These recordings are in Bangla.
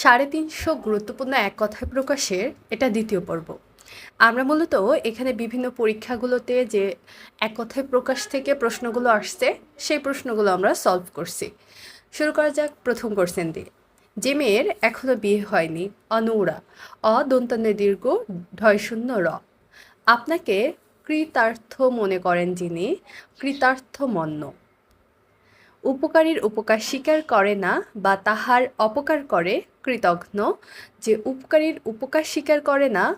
সাড়ে তিনশো গুরুত্বপূর্ণ এক কথায় প্রকাশের এটা দ্বিতীয় পর্ব। আমরা মূলত এখানে বিভিন্ন পরীক্ষাগুলোতে যে এক কথায় প্রকাশ থেকে প্রশ্নগুলো আসছে, সেই প্রশ্নগুলো আমরা সলভ করছি। শুরু করা যাক প্রথম কোশ্চেন দিয়ে। যে মেয়ের এখনও বিয়ে হয়নি, অনৌরা অ দন্তান্নে দীর্ঘ শূন্য র। আপনাকে কৃতার্থ মনে করেন যিনি, কৃতার্থ মন্য। উপকারীর উপকার স্বীকার করে না বা তাহার অপকার করে কৃতঘ্ন, যে উপকারীর উপকার স্বীকার করে না,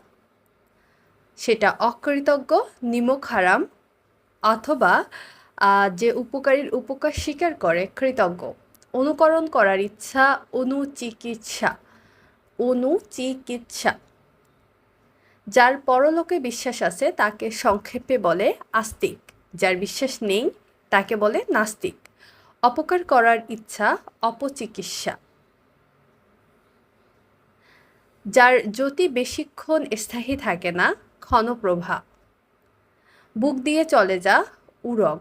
সেটা অকৃতজ্ঞ, নিমক হারাম, অথবা যে উপকারীর উপকার স্বীকার করে কৃতজ্ঞ। অনুকরণ করার ইচ্ছা, অনুচিকিৎসা অনুচিকিৎসা। যার পরলোকে বিশ্বাস আছে, তাকে সংক্ষেপে বলে আস্তিক। যার বিশ্বাস নেই, তাকে বলে নাস্তিক। অপকার করার ইচ্ছা, অপচিকিৎসা। যার জ্যোতি বেশিক্ষণ স্থায়ী থাকে না, ক্ষণপ্রভা। বুক দিয়ে চলে যা, উরগ।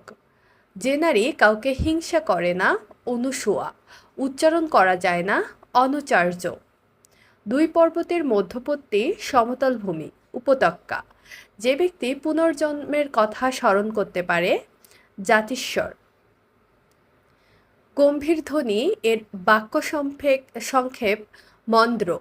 যে নারী কাউকে হিংসা করে না, অনুসোয়া। উচ্চারণ করা যায় না, অনুচার্য। দুই পর্বতের মধ্যবর্তী সমতল ভূমি, উপত্যকা। যে ব্যক্তি পুনর্জন্মের কথা স্মরণ করতে পারে, জাতিস্বর। গম্ভীর ধ্বনি এর বাক্য সংক্ষেপ সংক্ষেপ, মন্দ্র।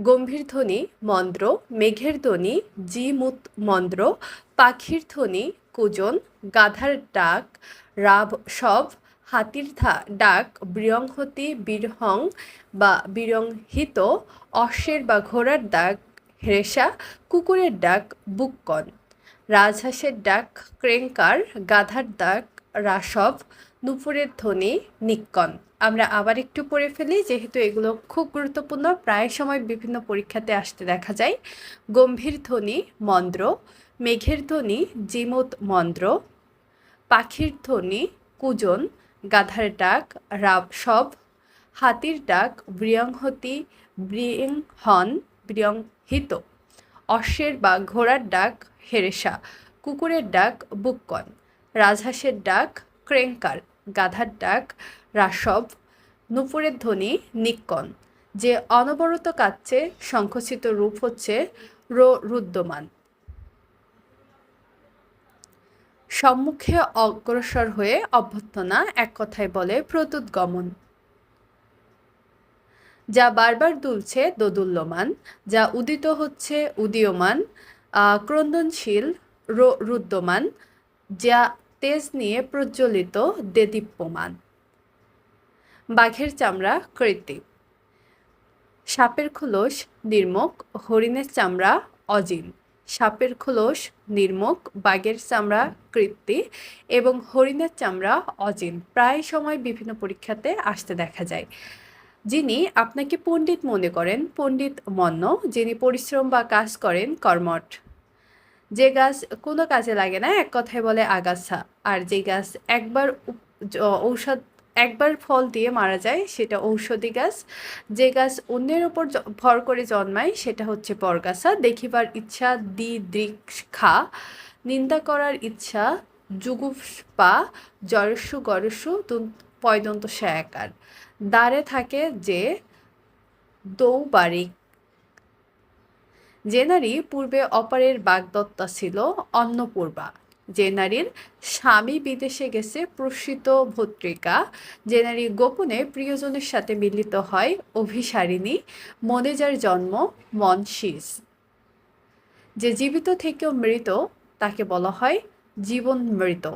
গম্ভীর ধ্বনি, মন্দ্র। মেঘের ধ্বনি, জিমুত মন্দ্র। পাখির ধ্বনি, কুজন। গাধার ডাক, রাব সব। হাতির ধা- ডাক, বৃহংহতি, বীরহং বা বীরংহিত। অশ্বের বা ঘোড়ার ডাক, হেরেসা। কুকুরের ডাক বুককন রাজহাঁসের ডাক ক্রেঙ্কার গাধার ডাক, রাসব। নুপুরের ধ্বনি নিক্কন। আমরা আবার একটু পড়ে ফেলি, যেহেতু এগুলো খুব গুরুত্বপূর্ণ, প্রায় সময় বিভিন্ন পরীক্ষাতে আসতে দেখা যায়। গম্ভীর ধ্বনি মন্দ্র, মেঘের ধ্বনি জিমত মন্দ্র, পাখির ধ্বনি কুজন, গাধার ডাক রাব সব, হাতির ডাক বৃয়ংহতি বৃয়ংহন বৃয়ংহিত অশ্বের বা ঘোড়ার ডাক হেরেসা, কুকুরের ডাক বুক্কন, রাজহাঁসের ডাক ক্রেঙ্কার গাধার ডাক, রাসব, নুপুরের ধ্বনি, নিক্কন, যে অনবরত কাচ্ছে সংকুচিত রূপ হচ্ছে রুদ্যমান সম্মুখে অগ্রসর হয়ে অভ্যর্থনা এক কথায় বলে প্রত্যুৎগমন যা বারবার দুলছে দোদুল্যমান, যা উদিত হচ্ছে উদীয়মান ক্রন্দনশীল রুদ্যমান যা তেজ নিয়ে প্রজ্বলিত দেদীপ্যমান। বাঘের চামড়া কৃত্রিম সাপের খোলস নির্মক, হরিণের চামড়া অজিন। সাপের খোলস নির্মক, বাঘের চামড়া কৃত্তি এবং হরিণের চামড়া অজিন। প্রায় সময় বিভিন্ন পরীক্ষাতে আসতে দেখা যায়। যিনি আপনাকে পণ্ডিত মনে করেন, পণ্ডিত মন্য, যিনি পরিশ্রম বা কাজ করেন, কর্মঠ। যে গাছ কোনো কাজে লাগে না, এক কথায় বলে আগাছা। আর যে গাছ একবার ঔষধ, একবার ফল দিয়ে মারা যায়, সেটা ঔষধি গাছ। যে গাছ অন্যের ওপর ভর করে জন্মায়, সেটা হচ্ছে পরগাছা দেখিবার ইচ্ছা দি দৃক্ষা নিন্দা করার ইচ্ছা যুগুপা জরস্যু গরস্যু দন্ত- পয়দন্ত সায়াকার দ্বারে থাকে যে দৌবারিক যে নারী পূর্বে অপারের বাগদত্তা ছিল অন্নপূর্বা যে নারীর স্বামী বিদেশে গেছে, প্রসিত ভত্রিকা যে গোপনে প্রিয়জনের সাথে মিলিত হয়, অভিসারিণী। মনে যার জন্ম মনশিস যে জীবিত থেকেও মৃত, তাকে বলা হয় জীবন মৃত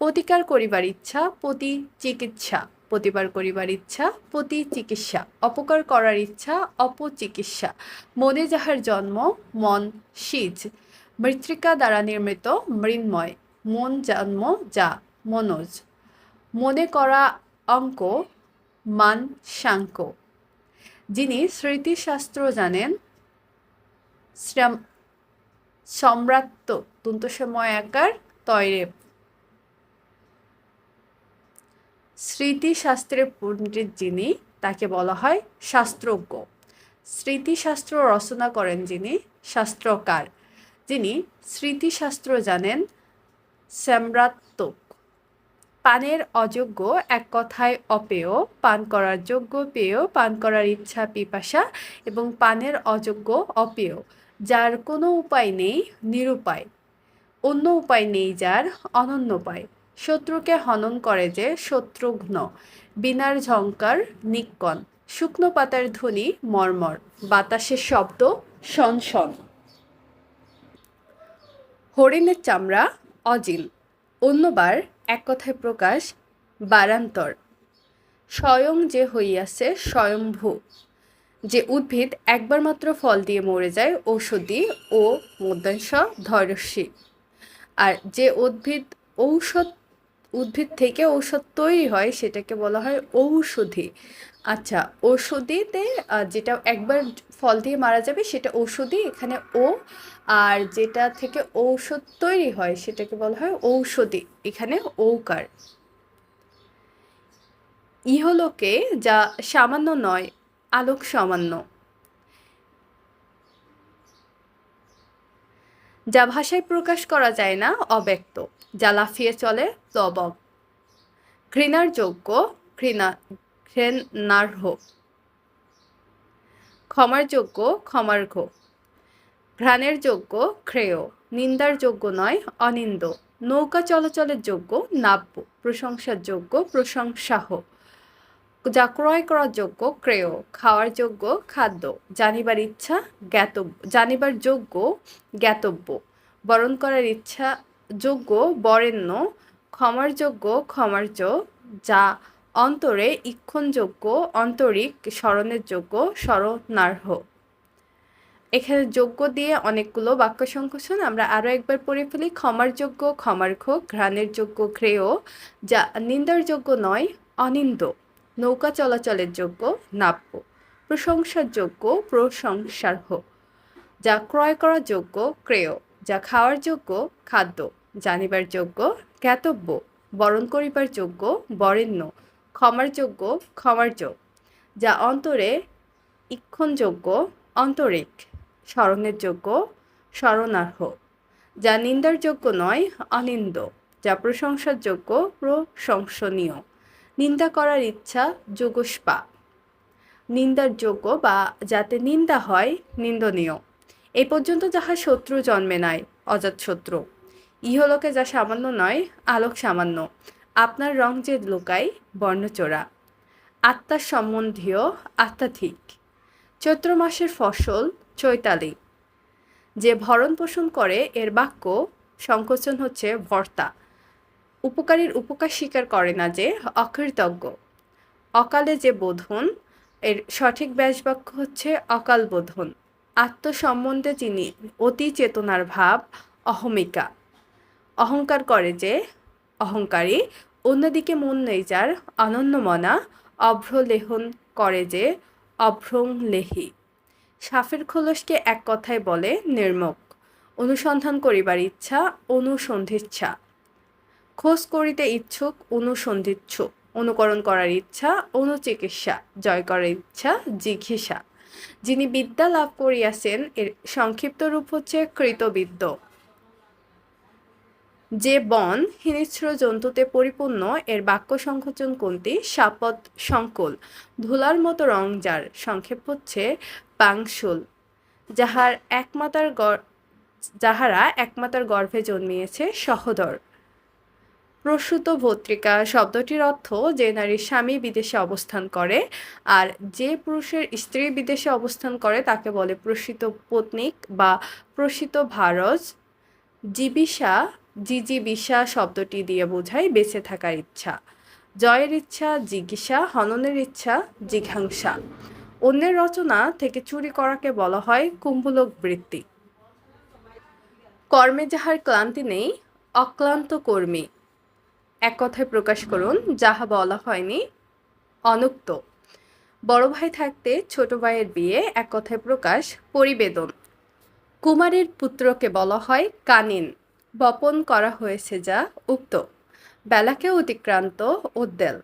প্রতিকার করিবার ইচ্ছা, প্রতি চিকিৎসা। প্রতিবার করিবার ইচ্ছা প্রতি চিকিৎসা অপকার করার ইচ্ছা অপচিকিৎসা মনে যাহার জন্ম মন সিজ মৃত্তিকা দ্বারা নির্মিত মৃন্ময় মন জন্ম যা মনোজ মনে করা অঙ্ক মান সাঙ্ক যিনি স্মৃতিশাস্ত্র জানেন শ্রাম সম্রাত্ত দন্তসময় আকার তয়রেপ স্মৃতিশাস্ত্রের পণ্ডিত যিনি, তাকে বলা হয় শাস্ত্রজ্ঞ। স্মৃতিশাস্ত্র রচনা করেন যিনি, শাস্ত্রকার। যিনি স্মৃতিশাস্ত্র জানেন সম্রাত্মক পানের অযোগ্য এক কথায় অপেয়, পান করার যোগ্য পেয়, পান করার ইচ্ছা পিপাসা এবং পানের অযোগ্য অপেয়, যার কোনো উপায় নেই, নিরুপায়। অন্য উপায় নেই, যার অনন্য উপায়। শত্রুকে হনন করে যে শত্রুঘ্ন। বিনার ঝঙ্কার নিক্কন। শুকনো পাতার ধ্বনি, মর্মর। বাতাসের শব্দ শনশন হরিণের চামড়া, অজিল। অন্যবার এক কথায় প্রকাশ, বারান্তর। স্বয়ং যে হইয়াছে স্বয়ংভূ যে উদ্ভিদ একবার মাত্র ফল দিয়ে মরে যায়, ঔষধি ও মধ্যাংশ ধৈর্যশী। আর যে উদ্ভিদ ঔষধ উদ্ভিদ থেকে ঔষধ তৈরি হয়, সেটাকে বলা হয় ঔষধি। আচ্ছা ঔষধিতে যেটা একবার ফল দিয়ে মারা যাবে, সেটা ঔষধি, এখানে ও, আর যেটা থেকে ঔষধ তৈরি হয়, সেটাকে বলা হয় ঔষধি, এখানে ঔকার। ইহলোকে যা সামান্য নয় আলোক সামান্য যা ভাষায় প্রকাশ করা যায় না, অব্যক্ত, যা লাফিয়ে চলে প্লবক ঘৃণার যোগ্য, ঘৃণা, ঘৃণার্হ। ক্ষমার যোগ্য, ক্ষমার্ঘ। ঘ্রাণের যোগ্য ক্রেয় নিন্দার যোগ্য নয়, অনিন্দ। নৌকা চলাচলের যোগ্য, নাব্য। প্রশংসার যোগ্য, প্রশংসাহ। যা ক্রয় করার যোগ্য ক্রেয়, খাওয়ার যোগ্য খাদ্য, জানিবার ইচ্ছা জ্ঞাতব্য, জানিবার যোগ্য জ্ঞাতব্য, বরণ করার ইচ্ছা যোগ্য বরেণ্য, ক্ষমার যোগ্য ক্ষমার্য, যা অন্তরে ইক্ষণযোগ্য অন্তরিক স্মরণের যোগ্য স্মরণার্হ। এখানে যোগ্য দিয়ে অনেকগুলো বাক্য সংকোচন আমরা আরও একবার পড়ে ফেলি। ক্ষমার যোগ্য, ক্ষমার্ঘ, ঘ্রাণের যোগ্য, ক্রেয়, যা নিন্দার যোগ্য নয়, অনিন্দ। নৌকা চলাচলের যোগ্য নাপ্য প্রশংসার যোগ্য প্রশংসার্হ, যা ক্রয় করার যোগ্য, ক্রেয়, যা খাওয়ার যোগ্য, খাদ্য, জানিবার যোগ্য, জ্ঞাতব্য, বরণ করিবার যোগ্য, বরেণ্য, ক্ষমার যোগ্য ক্ষমার্য যা অন্তরে ইক্ষণযোগ্য, অন্তরিক, স্মরণের যোগ্য, স্মরণার্হ, যা নিন্দার যোগ্য নয়, অনিন্দ, যা প্রশংসার যোগ্য, প্রশংসনীয়। নিন্দা করার ইচ্ছা যোগস্পা। নিন্দার যোগ্য বা যাতে নিন্দা হয়, নিন্দনীয়। এই পর্যন্ত যাহা শত্রু জন্মে নাই, অজাত শত্রু। ইহলোকে যা সামান্য নয়, আলোক সামান্য। আপনার রং যে লোকাই বর্ণচোরা। আত্মার সম্বন্ধীয় আত্মাধিক চৈত্র মাসের ফসল, চৈতালি। যে ভরণ পোষণ করে, এর বাক্য, সংকোচন হচ্ছে ভর্তা। উপকারীর উপকার স্বীকার করে না যে অকৃতজ্ঞ। অকালে যে বোধন, এর সঠিক ব্যাসবাক্য হচ্ছে অকাল বোধন। আত্মসম্বন্ধে যিনি অতি চেতনার ভাব, অহমিকা। অহংকার করে যে অহংকারী, অন্যদিকে মন নেই যার অনন্যমনা, অভ্রলেহন করে যে অভ্রংলেহী। সাফের খোলসকে এক কথায় বলে নির্মক। অনুসন্ধান করিবার ইচ্ছা, অনুসন্ধিচ্ছা। খোঁজ করিতে ইচ্ছুক, অনুসন্ধিচ্ছুক। অনুকরণ করার ইচ্ছা, অনুচিকিৎসা। জয় করার ইচ্ছা জিঘিসা যিনি বিদ্যা লাভ করিয়াছেন, এর সংক্ষিপ্ত রূপ হচ্ছে কৃতবিদ্য। যে বন হিনিশ্র জন্তুতে পরিপূর্ণ, এর বাক্য সংকোচন কোনটি? সাপদ সংকুল। ধুলার মতো রং যার, সংক্ষেপ হচ্ছে পাংশুল। যাহার একমাতার যাহারা একমাতার গর্ভে জন্মিয়েছে সহদর। প্রসূত ভত্রিকা শব্দটির অর্থ যে নারীর স্বামী বিদেশে অবস্থান করে, আর যে পুরুষের স্ত্রী বিদেশে অবস্থান করে তাকে বলে প্রসিত পত্নিক বা প্রসিত ভারজ। জীবিষা, জিজিবিষা শব্দটি দিয়ে বোঝায় বেঁচে থাকার ইচ্ছা। জয়ের ইচ্ছা, জিজ্ঞাসা, হননের ইচ্ছা জিঘাংসা অন্যের রচনা থেকে চুরি করাকে বলা হয় কুম্ভলোক বৃত্তি। কর্মে যাহার ক্লান্তি নেই, অক্লান্ত কর্মী। এক কথায় প্রকাশ করুন, যাহা বলা হয়নি, অনুক্ত। বড় ভাই থাকতে ছোট ভাইয়ের বিয়ে এক কথায় প্রকাশ, পরিবেদন। কুমারের পুত্রকে বলা হয় কানিন। বপন করা হয়েছে যা উক্ত। বেলাকে অতিক্রান্ত উদ্দেল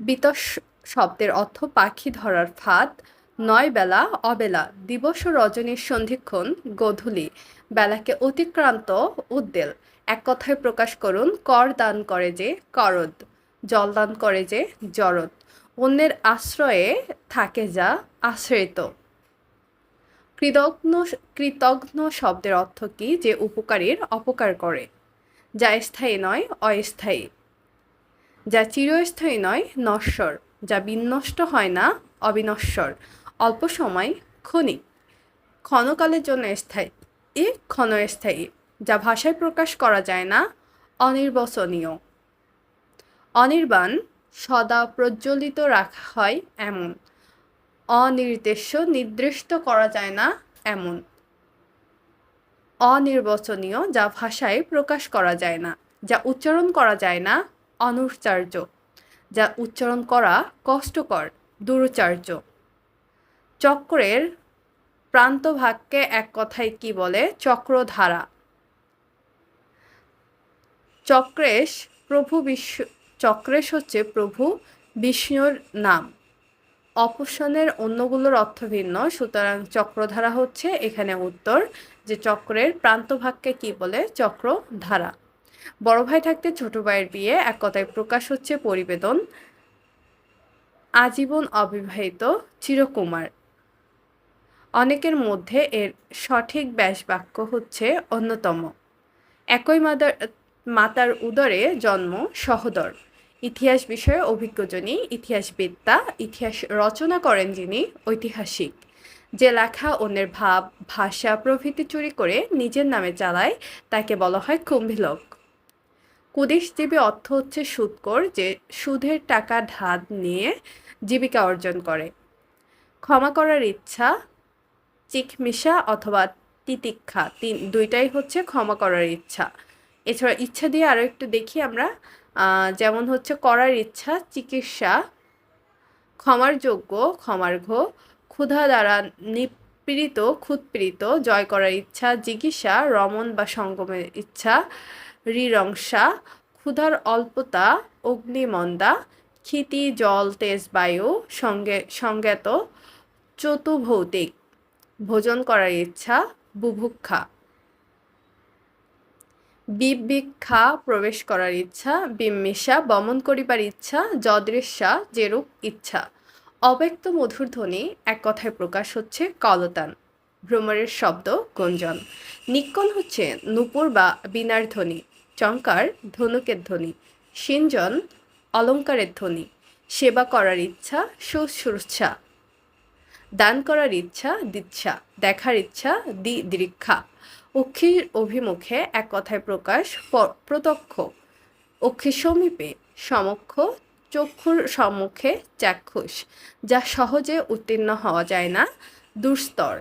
বিতস শব্দের অর্থ পাখি ধরার ফাঁদ, নয় বেলা অবেলা, দিবস ও রজনীর সন্ধিক্ষণ, গোধূলি, বেলাকে অতিক্রান্ত উদ্দেল এক কথায় প্রকাশ করুন, কর দান করে যে করদ, জল দান করে যে জরদ। অন্যের আশ্রয়ে থাকে যা আশ্রিত। কৃতজ্ঞ কৃতজ্ঞ শব্দের অর্থ কি? যে উপকারীর অপকার করে, যা স্থায়ী নয়, অস্থায়ী। যা চিরস্থায়ী নয়, নশ্বর। যা বিনষ্ট হয় না, অবিনশ্বর। অল্প সময় ক্ষণিক। ক্ষণকালের জন্য স্থায়ী। এ ক্ষণস্থায়ী। যা ভাষায় প্রকাশ করা যায় না, অনির্বচনীয়। অনির্বাণ সদা প্রজ্বলিত রাখা হয় এমন। অনির্দেশ্য নির্দিষ্ট করা যায় না এমন। অনির্বচনীয় যা ভাষায় প্রকাশ করা যায় না, যা উচ্চারণ করা যায় না অনুচ্চার্য যা উচ্চারণ করা কষ্টকর, দুরুচার্য। চক্রের প্রান্তভাগকে এক কথায় কি বলে? চক্রধারা। চক্রেশ প্রভু বিশ্ব চক্রেশ হচ্ছে প্রভু বিষ্ণুর নাম। অপশনের অন্যগুলোর অর্থ ভিন্ন, সুতরাং চক্রধারা হচ্ছে এখানে উত্তর যে চক্রের প্রান্তভাগকে কি বলে? চক্রধারা। বড় ভাই থাকতে ছোট ভাইয়ের বিয়ে, এক কথায় প্রকাশ হচ্ছে পরিবেদন। আজীবন অবিবাহিত চিরকুমার। অনেকের মধ্যে এর সঠিক ব্যাস বাক্য হচ্ছে অন্যতম। একই মাদার মাতার উদরে জন্ম সহদর। ইতিহাস বিষয়ে অভিজ্ঞ যিনি ইতিহাসবেত্তা ইতিহাস রচনা করেন যিনি, ঐতিহাসিক। যে লেখা অন্যের ভাব, ভাষা, প্রভৃতি চুরি করে নিজের নামে চালায়, তাকে বলা হয় কুম্ভিলক। কুদেশজীবী অর্থ হচ্ছে সুদকর যে সুদের টাকা ধার নিয়ে জীবিকা অর্জন করে। ক্ষমা করার ইচ্ছা, চিকমিশা অথবা তিতিক্ষা, তিন দুইটাই হচ্ছে ক্ষমা করার ইচ্ছা। এছাড়া ইচ্ছা দিয়ে আরও একটু দেখি আমরা যেমন হচ্ছে করার ইচ্ছা, চিকিৎসা, ক্ষমার যোগ্য ক্ষমার্ঘ ক্ষুধা দ্বারা নিপীড়িত ক্ষুৎপীড়িত জয় করার ইচ্ছা, জিজ্ঞাসা রমন বা সঙ্গমের ইচ্ছা, রিরংসা, ক্ষুধার অল্পতা, অগ্নিমন্দা, ক্ষিতি, জল, তেজ, বায়ু, সঙ্গে সংজ্ঞাত চতুভৌতিক ভোজন করার ইচ্ছা, বুভুক্ষা। বিবিক্ষা প্রবেশ করার ইচ্ছা বিম্মিষা বমন করিবার ইচ্ছা, যদৃশ্যা যেরূপ ইচ্ছা। অব্যক্ত মধুর ধ্বনি এক কথায় প্রকাশ হচ্ছে কলতান। ভ্রমরের শব্দ গুঞ্জন। নিক্কন হচ্ছে নুপুর বা বিনার ধ্বনি চঙ্কার ধনুকের ধ্বনি, সিঞ্জন অলঙ্কারের ধ্বনি, সেবা করার ইচ্ছা শুশ্রূষা দান করার ইচ্ছা দিচ্ছা দেখার ইচ্ছা দি দীক্ষা অক্ষির অভিমুখে এক কথায় প্রকাশ প্রত্যক্ষ। অক্ষির সমীপে, সমক্ষ, চক্ষুর সম্মুখে চাক্ষুষ, যা সহজে উত্তীর্ণ হওয়া যায় না, দুস্তর।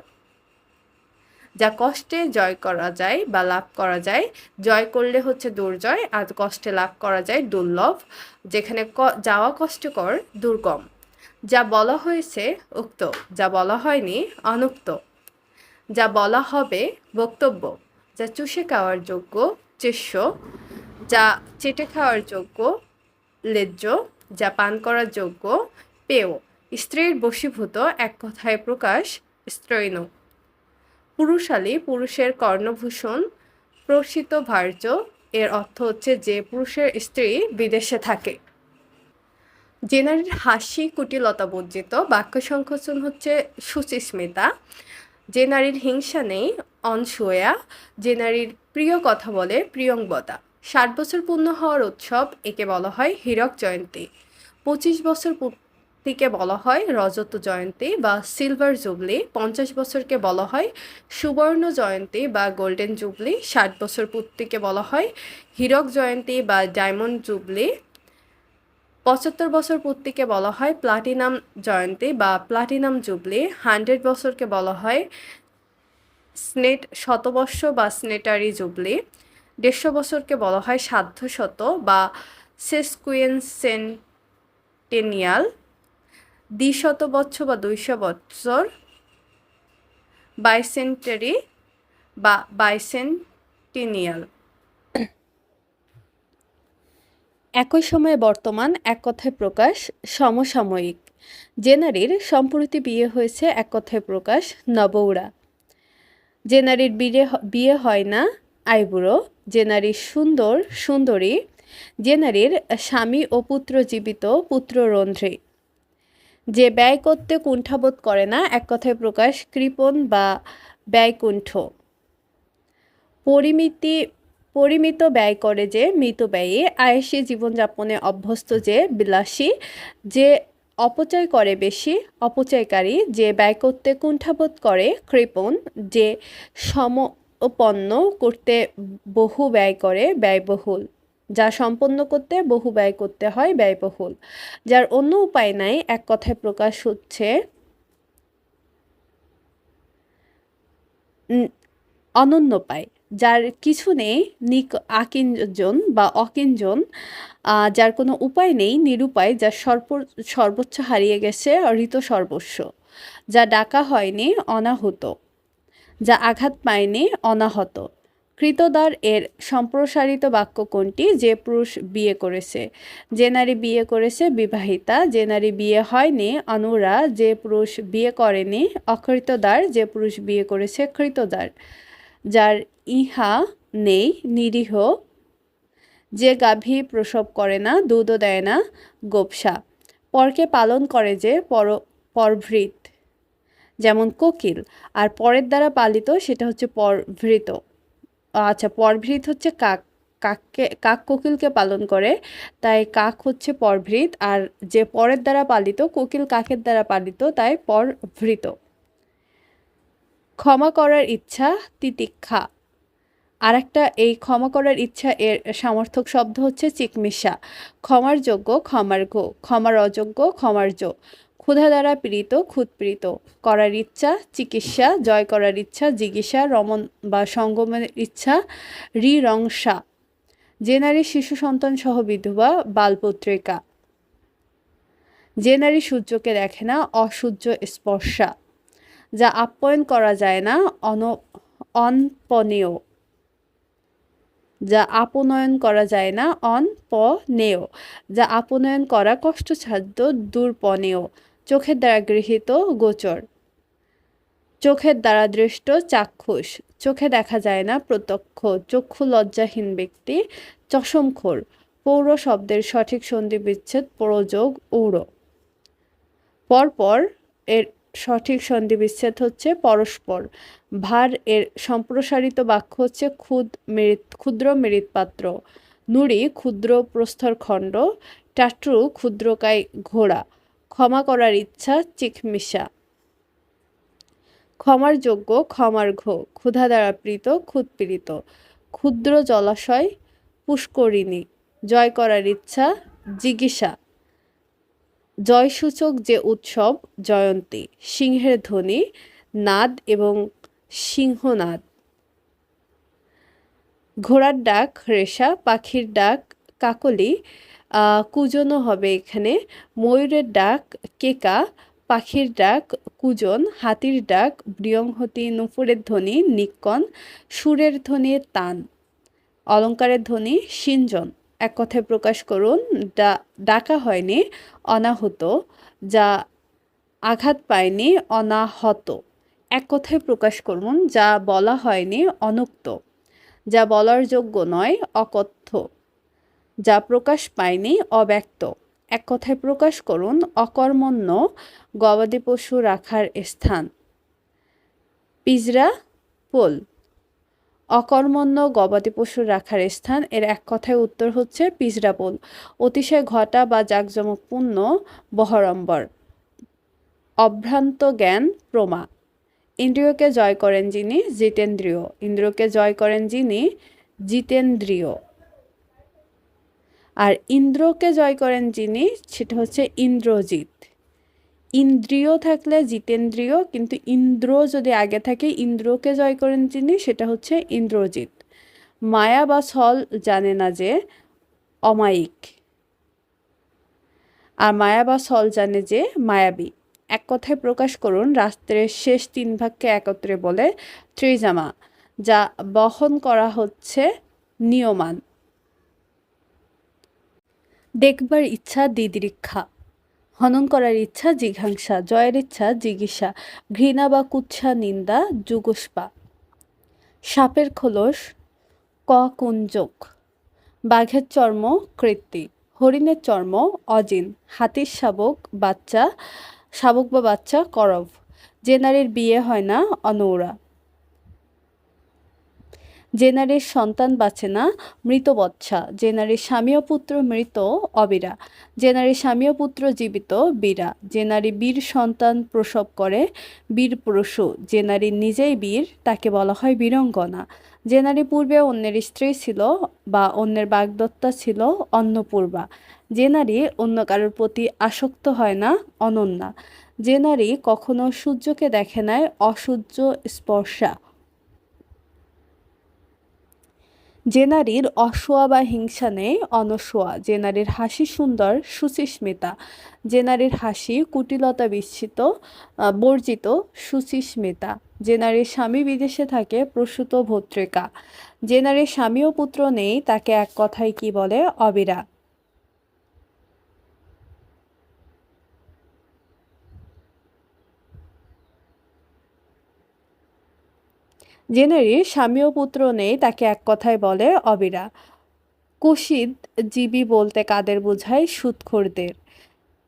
যা কষ্টে জয় করা যায় বা লাভ করা যায়, জয় করলে হচ্ছে দুর্জয়, আর কষ্টে লাভ করা যায় দুর্লভ, যেখানে যাওয়া কষ্টকর, দুর্গম। যা বলা হয়েছে উক্ত, যা বলা হয়নি, অনুক্ত। যা বলা হবে বক্তব্য, যা চুষে খাওয়ার যোগ্য, চেষ্য, যা চেটে খাওয়ার যোগ্য, লেজ্জ, যা পান করার যোগ্য, পেয়, স্ত্রীর বশীভূত, এক কথায় প্রকাশ, স্ত্রৈন। পুরুষালী পুরুষের কর্ণভূষণ, প্রসিত ভার্য, এর অর্থ হচ্ছে যে পুরুষের স্ত্রী বিদেশে থাকে। যে নারীর হাসি কুটিলতা বর্জিত বাক্য সংকোচন হচ্ছে সুচিস্মিতা যে নারীর হিংসা নেই অনসোয়া যে নারীর প্রিয় কথা বলে প্রিয়ংবতা ষাট বছর পূর্ণ হওয়ার উৎসব একে বলা হয় হীরক জয়ন্তী। পঁচিশ বছর পূর্তিকে বলা হয় রজত জয়ন্তী বা সিলভার জুবলি। পঞ্চাশ বছরকে বলা হয় সুবর্ণ জয়ন্তী বা গোল্ডেন জুবলি। ষাট বছর পূর্তিকে বলা হয় হীরক জয়ন্তী বা ডায়মন্ড জুবলি। পঁচাত্তর বছর পূর্তিকে বলা হয় প্লাটিনাম জয়ন্তী বা প্লাটিনাম জুবলি। হান্ড্রেড বছরকে বলা হয় স্নেট শতবর্ষ বা স্নেটারি জুবলি। দেড়শো বছরকে বলা হয় সাধ্য শত বা সেসকুয়েন্সেন্টেনিয়াল। দ্বিশত বছর বা দুইশো বছর বাইসেন্টারি বা বাইসেন্টিনিয়াল। একই সময়ে বর্তমান, এক কথায় প্রকাশ, সমসাময়িক। যে নারীর সম্প্রতি বিয়ে হয়েছে এক কথায় প্রকাশ নবৌড়া যে নারীর বিয়ে বিয়ে হয় না, আইবুড়ো। যে নারী সুন্দর, সুন্দরী। যে নারীর স্বামী ও পুত্র জীবিত পুত্ররন্ধ্রী যে ব্যয় করতে কুণ্ঠাবোধ করে না, এক কথায় প্রকাশ কৃপণ বা ব্যয়কুণ্ঠ। পরিমিতি পরিমিত ব্যয় করে যে, মৃত ব্যয়ে আয়েসি জীবনযাপনে অভ্যস্ত যে, বিলাসী, যে অপচয় করে বেশি, অপচয়কারী, যে ব্যয় করতে কুণ্ঠাবোধ করে কৃপণ, যে সমপন্ন করতে বহু ব্যয় করে ব্যয়বহুল, যা সম্পন্ন করতে বহু ব্যয় করতে হয় ব্যয়বহুল, যার অন্য উপায় নাই, এক কথায় প্রকাশ হচ্ছে অনন্য পায় যার কিছু নেই, নিক আকিঞ্জন বা অকিঞ্জন যার কোনো উপায় নেই, নিরুপায়, যার সর্ব সর্বোচ্চ হারিয়ে গেছে ঋত সর্বস্ব, যা ডাকা হয়নি, অনাহত, যা আঘাত পায়নি, অনাহত। কৃতদার এর সম্প্রসারিত বাক্য কোনটি? যে পুরুষ বিয়ে করেছে, যে নারী বিয়ে করেছে বিবাহিতা, যে নারী বিয়ে হয়নি, অনুরা, যে পুরুষ বিয়ে করেনি, অকৃতদার, যে পুরুষ বিয়ে করেছে কৃতদার, যার ইহা নেই, নিরীহ। যে গাভী প্রসব করে না, দুধও দেয় না, গোপসা। পরকে পালন করে যে পর, পরভৃত, যেমন কোকিল। আর পরের দ্বারা পালিত, সেটা হচ্ছে পরভৃত। আচ্ছা পরভৃত হচ্ছে কাক, কাককে, কাক কোকিলকে পালন করে। তাই কাক হচ্ছে পরভৃত, আর যে পরের দ্বারা পালিত, কোকিল কাকের দ্বারা পালিত, তাই পরভৃত। ক্ষমা করার ইচ্ছা, তিতিক্ষা। আর একটা এই ক্ষমা করার ইচ্ছা এর সমর্থক শব্দ হচ্ছে চিকমিশা। ক্ষমার যোগ্য, ক্ষমার গো ক্ষমার অযোগ্য, ক্ষমার জো। ক্ষুধা দ্বারা পীড়িত খুদ পীড়িত। করার ইচ্ছা, চিকিৎসা। জয় করার ইচ্ছা, জিজ্ঞাসা। রমন বা সঙ্গমের ইচ্ছা, রিরংসা। যে নারী শিশু সন্তান সহ বিধবা, বালপত্রিকা। যে নারী সূর্যকে দেখে না, অসূর্য স্পর্শা। যা আপ্যায়ন করা যায় না, অন, অনপনেয়। যা আপনয়ন করা যায় না অনপনেয় যা আপনয়ন করা কষ্টসাধ্য দুর্পনেয় চোখের দ্বারা গৃহীত, গোচর। চোখের দ্বারা দৃষ্ট, চাক্ষুষ। চোখে দেখা যায় না, প্রত্যক্ষ। চক্ষু লজ্জাহীন ব্যক্তি, চশমখোর। পৌর শব্দের সঠিক সন্ধি বিচ্ছেদ, প্রযোগ ঔড় পরপর এর সঠিক সন্ধি বিচ্ছেদ হচ্ছে পরস্পর। ভার এর সম্প্রসারিত বাক্য হচ্ছে ক্ষুদ মৃৎ ক্ষুদ্র মৃৎপাত্র নুড়ি, ক্ষুদ্র প্রস্তর খণ্ড। টাট্রু, ক্ষুদ্রকায় ঘোড়া। ক্ষমা করার ইচ্ছা, চিকমিশা। ক্ষমার যোগ্য, ক্ষমার ঘো ক্ষুধা দ্বারা প্রীত ক্ষুদপীড়িত ক্ষুদ্র জলাশয়, পুষ্করিণী। জয় করার ইচ্ছা জিজ্ঞাসা জয়সূচক যে উৎসব, জয়ন্তী, সিংহের ধ্বনি, নাদ এবং সিংহনাদ। ঘোড়ার ডাক, রেশা, পাখির ডাক, কাকলি কুজনও হবে এখানে। ময়ূরের ডাক, কেকা, পাখির ডাক, কুজন, হাতির ডাক বৃয়ংহতি নুপুরের ধ্বনি, নিক্কন, সুরের ধ্বনি, তান। অলঙ্কারের ধ্বনি, সিঞ্জন। এক কথায় প্রকাশ করুন ডাকা হয়নি, অনাহত, যা আঘাত পায়নি, অনাহত। এক কথায় প্রকাশ করুন, যা বলা হয়নি, অনুক্ত। যা বলার যোগ্য নয়, অকথ্য। যা প্রকাশ পায়নি, অব্যক্ত। এক কথায় প্রকাশ করুন, অকর্মণ্য, গবাদি পশু রাখার স্থান। পিজরা, পোল। অকর্মণ্য গবাদি পশু রাখার স্থান। এর এক কথায় উত্তর হচ্ছে পিজরাপোল অতিশয় ঘটা বা জাঁকজমকপূর্ণ বহরম্বর। অভ্রান্ত জ্ঞান প্রমা। ইন্দ্রিয়কে জয় করেন যিনি জিতেন্দ্রিয়। ইন্দ্রিয়কে জয় করেন যিনি জিতেন্দ্রিয়। আর ইন্দ্রকে জয় করেন যিনি, সেটা হচ্ছে ইন্দ্রজিৎ। ইন্দ্রিয় থাকলে জিতেন্দ্রিয়, কিন্তু ইন্দ্র যদি আগে থাকে, ইন্দ্রকে জয় করেন যিনি, সেটা হচ্ছে ইন্দ্রজিৎ। মায়া বা ছল জানে না যে অমায়িক। আর মায়া বা ছল জানে যে মায়াবী। এক কথায় প্রকাশ করুন, রাত্রের শেষ তিন ভাগকে একত্রে বলে ত্রিজামা, যা বহন করা হচ্ছে নিয়মান। দেখবার ইচ্ছা দিদিরিক্ষা হনন করার ইচ্ছা, জিঘাংসা। জয়ের ইচ্ছা জিজ্ঞাসা ঘৃণা বা কুচ্ছা নিন্দা যুগস্পা সাপের খোলস, ক কুঞ্জক বাঘের চর্ম, কৃত্তি। হরিণের চর্ম, অজিন। হাতির শাবক, বাচ্চা। শাবক বা বাচ্চা করভ যে নারীর বিয়ে হয় না, অনৌরা। যে নারীর সন্তান বাঁচে না, মৃত বচ্ছা যে নারীর স্বামী ও পুত্র মৃত, অবিরা। যে নারীর স্বামী ও পুত্র জীবিত, বীরা। যে নারী বীর সন্তান প্রসব করে, বীর প্রসূ যে নারী নিজেই বীর, তাকে বলা হয় বীরঙ্গনা। যে পূর্বে অন্যের স্ত্রী ছিল বা অন্যের বাগদত্তা ছিল অন্নপূর্বা। যে নারী অন্য কারোর প্রতি আসক্ত হয় না, অনন্যা। যে নারী কখনো সূর্যকে দেখে নেয় অসূর্য স্পর্শা। যে নারীর অসোয়া বা হিংসা নেই, অনসোয়া। যে নারীর হাসি সুন্দর, সুচিস্মিতা। যে নারীর হাসি কুটিলতা বিস্মিত বর্জিত, সুচিস্মিতা। যে নারীর স্বামী বিদেশে থাকে, প্রসূত ভত্রিকা যে নারীর স্বামী ও পুত্র নেই, তাকে এক কথায় কি বলে? অবিরা। যে নারীর স্বামী ও পুত্র নেই, তাকে এক কথায় বলে অবিরা। কুশিদ জীবী বলতে কাদের বোঝায়? সুৎখোরদের।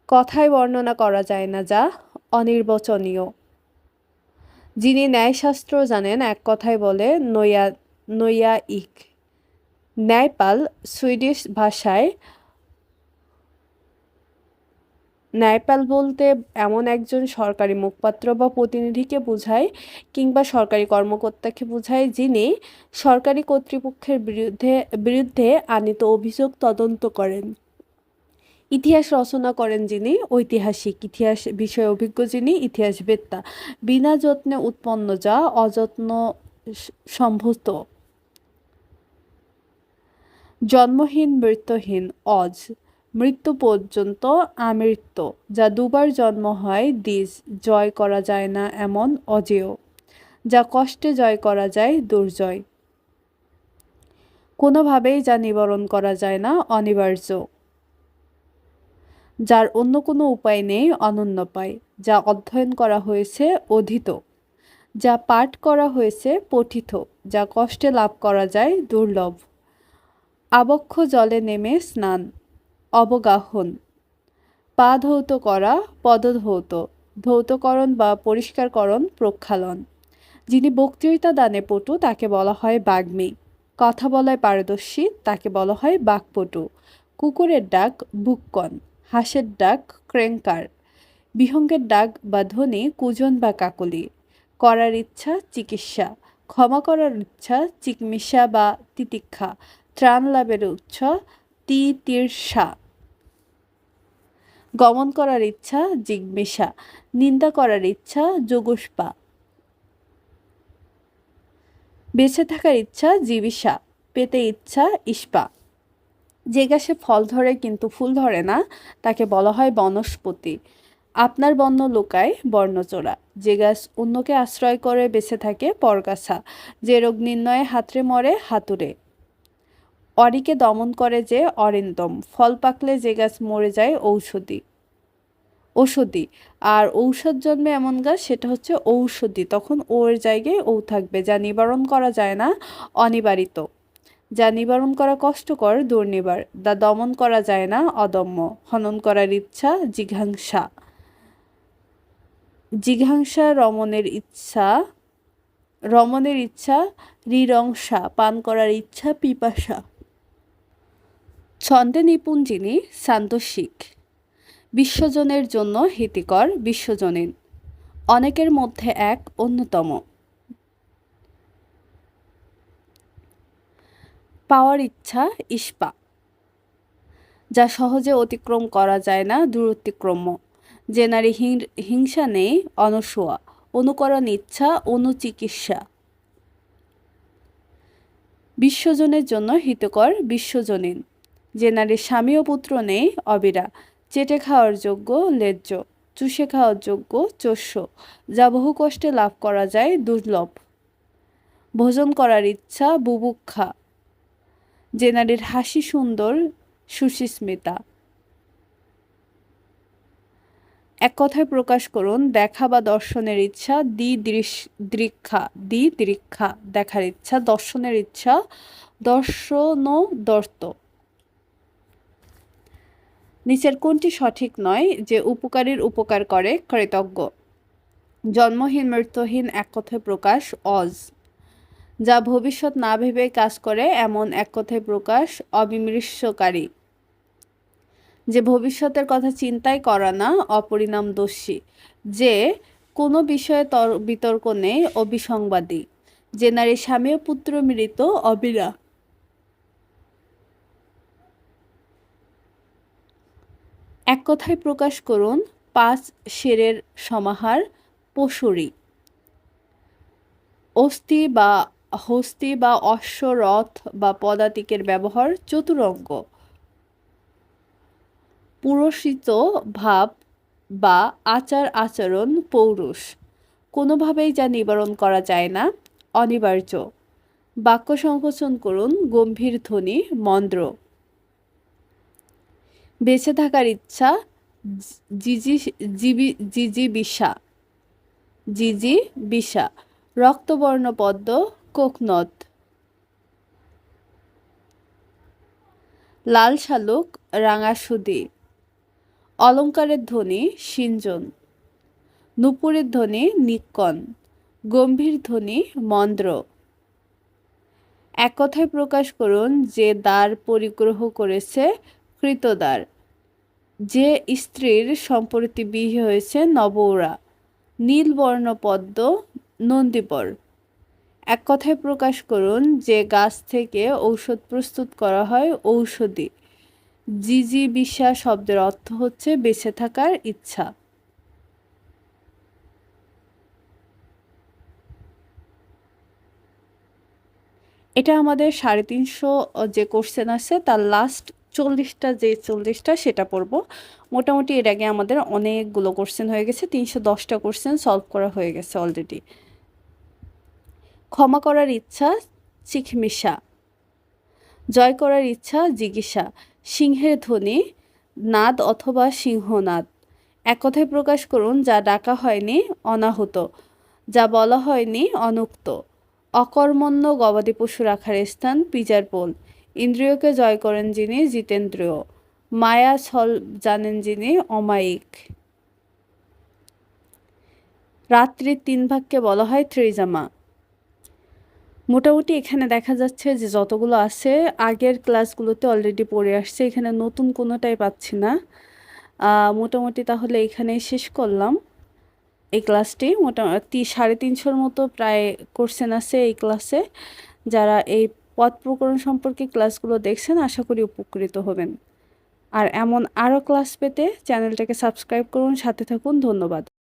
কথায় বর্ণনা করা যায় না যা অনির্বচনীয়। যিনি ন্যায়শাস্ত্র জানেন, এক কথায় বলে নৈয়া নৈয়া ইক ন্যায়পাল সুইডিশ ভাষায় ন্যায়পাল বলতে এমন একজন সরকারি মুখপাত্র বা প্রতিনিধিকে বোঝায় কিংবা সরকারি কর্মকর্তাকে বোঝায় যিনি সরকারি কর্তৃপক্ষের বিরুদ্ধে বিরুদ্ধে আনিত অভিযোগ তদন্ত করেন। ইতিহাস রচনা করেন যিনি, ঐতিহাসিক ইতিহাস বিষয়ে অভিজ্ঞ যিনি, ইতিহাসবেত্তা। বিনা যত্নে উৎপন্ন যা অযত্ন সম্ভূত। জন্মহীন, মৃত্যুহীন, অজ। মৃত্যু পর্যন্ত আমৃত্য, যা দুবার জন্ম হয়, দ্বিজ, জয় করা যায় না এমন অজেয়, যা কষ্টে জয় করা যায় দুর্জয়। কোনোভাবেই যা নিবারণ করা যায় না অনিবার্য, যার অন্য কোনো উপায় নেই অনন্য পায় যা অধ্যয়ন করা হয়েছে অধীত, যা পাঠ করা হয়েছে পঠিত, যা কষ্টে লাভ করা যায় দুর্লভ। আবক্ষ জলে নেমে স্নান অবগাহন। পা ধৌত করা, পদধৌত, ধৌতকরণ বা পরিষ্কারকরণ প্রক্ষালন, যিনি বক্তৃতা দানে পটু, তাকে বলা হয় বাগ্মী। কথা বলায় পারদর্শী, তাকে বলা হয় বাঘপটু কুকুরের ডাক বুককন, হাঁসের ডাক ক্রেঙ্কার বিহঙ্গের ডাক বা ধ্বনি কুজন বা কাকলি, করার ইচ্ছা চিকিৎসা, ক্ষমা করার ইচ্ছা চিকমিশা বা তিতিক্ষা, ত্রাণ লাভের উৎস তিতীর্ষা গমন করার ইচ্ছা জিজ্ঞাসা, নিন্দা করার ইচ্ছা যোগুষ্পা বেঁচে থাকার ইচ্ছা জীবিষা, পেতে ইচ্ছা ইস্পা। যে গাছে ফল ধরে কিন্তু ফুল ধরে না, তাকে বলা হয় বনস্পতি। আপনার বর্ণ লোকায় বর্ণচোরা। যে গাছ অন্যকে আশ্রয় করে বেঁচে থাকে পরগাছা। যে রোগ নির্ণয়ে হাতরে মরে হাতুড়ে। অরিকে দমন করে যে অরিন্দম, ফল পাকলে যে গাছ মরে যায় ঔষধি। ঔষধি, আর ঔষধ জন্মে এমন গাছ, সেটা হচ্ছে ঔষধি। তখন ওর জায়গায় ও থাকবে, যা নিবারণ করা যায় না, অনিবারিত। যা নিবারণ করা কষ্টকর, দুর্নিবার। দা দমন করা যায় না, অদম্য। হনন করার ইচ্ছা, জিঘাংসা। জিঘাংসা রমণের ইচ্ছা রমণের ইচ্ছা, রিরংসা। পান করার ইচ্ছা, পিপাসা। ছন্দে নিপুণ যিনি শান্তশিক বিশ্বজনের জন্য হিতিকর বিশ্বজনীন। অনেকের মধ্যে এক অন্যতম। পাওয়ার ইচ্ছা ইস্পা, যা সহজে অতিক্রম করা যায় না দূরতিক্রম্য যে নারী হিংসা নেই অনসোয়া অনুকরণ ইচ্ছা, অনুচিকিৎসা। বিশ্বজনের জন্য হিতকর বিশ্বজনীন। যে নারীর স্বামী ও পুত্র নেই, অবিরা। চেটে খাওয়ার যোগ্য, লেজ্জ। চুষে খাওয়ার যোগ্য চস্য যা বহু কষ্টে লাভ করা যায়, দুর্লভ। ভোজন করার ইচ্ছা, বুভুক্ষা। যে নারীর হাসি সুন্দর সুশিস্মিতা এক কথায় প্রকাশ করুন, দেখা বা দর্শনের ইচ্ছা, দি দৃক্ষা দি দৃক্ষা। দেখার ইচ্ছা, দর্শনের ইচ্ছা দর্শন দর্ত। নিচের কোনটি সঠিক নয় যে উপকারীর উপকার করে? কৃতজ্ঞ জন্মহীন, মৃত্যুহীন, এক কথায় প্রকাশ, অজ। যা ভবিষ্যৎ না ভেবে কাজ করে, এমন এক কথায় প্রকাশ, অবিমৃশ্যকারী। যে ভবিষ্যতের কথা চিন্তাই করা না, অপরিণাম অপরিণামদর্শী যে কোনো বিষয়ে তর, বিতর্ক নেই, অবিসংবাদী। যে নারী স্বামী পুত্র মৃত, অবিরা। এক কথায় প্রকাশ করুন, পাঁচ শেরের সমাহার, পশুরি। অস্থি বা হস্তি বা অশ্ব রথ বা পদাতিকের ব্যবহার চতুরঙ্গ। পুরসিত ভাব বা আচার আচরণ পৌরুষ। কোনোভাবেই যা নিবারণ করা যায় না, অনিবার্য। বাক্য সংকোচন করুন, গম্ভীর ধ্বনি মন্দ্র বেঁচে থাকার ইচ্ছা জিজি জিবি জিজি বিশা জিজি বিশা রক্তবর্ণ পদ্ম কোকনদ লাল শালুক রাঙা সুদি অলঙ্কারের ধ্বনি সিঞ্জন নুপুরের ধ্বনি নিক্কন গম্ভীর ধ্বনি মন্দ্র। এক কথায় প্রকাশ করুন যে দ্বার পরিগ্রহ করেছে কৃতদ্বার যে স্ত্রীর সম্প্রতি বিয়ে হয়েছে নবৌরা নীলবর্ণ পদ্ম নন্দীপর। এক কথায় প্রকাশ করুন যে গাছ থেকে ঔষধ প্রস্তুত করা হয় ঔষধি। জিজি বিশ্বাস শব্দের অর্থ হচ্ছে বেঁচে থাকার ইচ্ছা। এটা আমাদের সাড়ে তিনশো যে কোশ্চেন আছে, তার লাস্ট চল্লিশটা, যে চল্লিশটা সেটা পড়ব। মোটামুটি এর আগে আমাদের অনেকগুলো কোশ্চেন হয়ে গেছে, তিনশো দশটা কোশ্চেন সলভ করা হয়ে গেছে অলরেডি ক্ষমা করার ইচ্ছা চিখমিশা জয় করার ইচ্ছা, জিজ্ঞাসা। সিংহের ধ্বনি, নাদ অথবা সিংহনাদ। এক কথায় প্রকাশ করুন, যা ডাকা হয়নি, অনাহুত। যা বলা হয়নি, অনুক্ত। অকর্মণ্য গবাদি পশু রাখার স্থান, পিজার পোল। ইন্দ্রিয়কে জয় করেন যিনি জিতেন্দ্রিয়, মায়া ছল জানেন যিনি অমায়িক। রাত্রির তিন ভাগকে বলা হয় ত্রিজামা। মোটামুটি এখানে দেখা যাচ্ছে যে যতগুলো আছে, আগের ক্লাসগুলোতে অলরেডি পড়ে আসছে, এখানে নতুন কোনোটাই পাচ্ছি না। মোটামুটি তাহলে এখানে শেষ করলাম। এই ক্লাসটি মোটামুটি সাড়ে তিনশোর মতো প্রায় কোর্সেন আছে এই ক্লাসে। যারা এই পথ প্রকরণ সম্পর্কে ক্লাসগুলো দেখছেন, আশা করি উপকৃত হবেন। আর এমন আরও ক্লাস পেতে চ্যানেলটাকে সাবস্ক্রাইব করুন, সাথে থাকুন, ধন্যবাদ।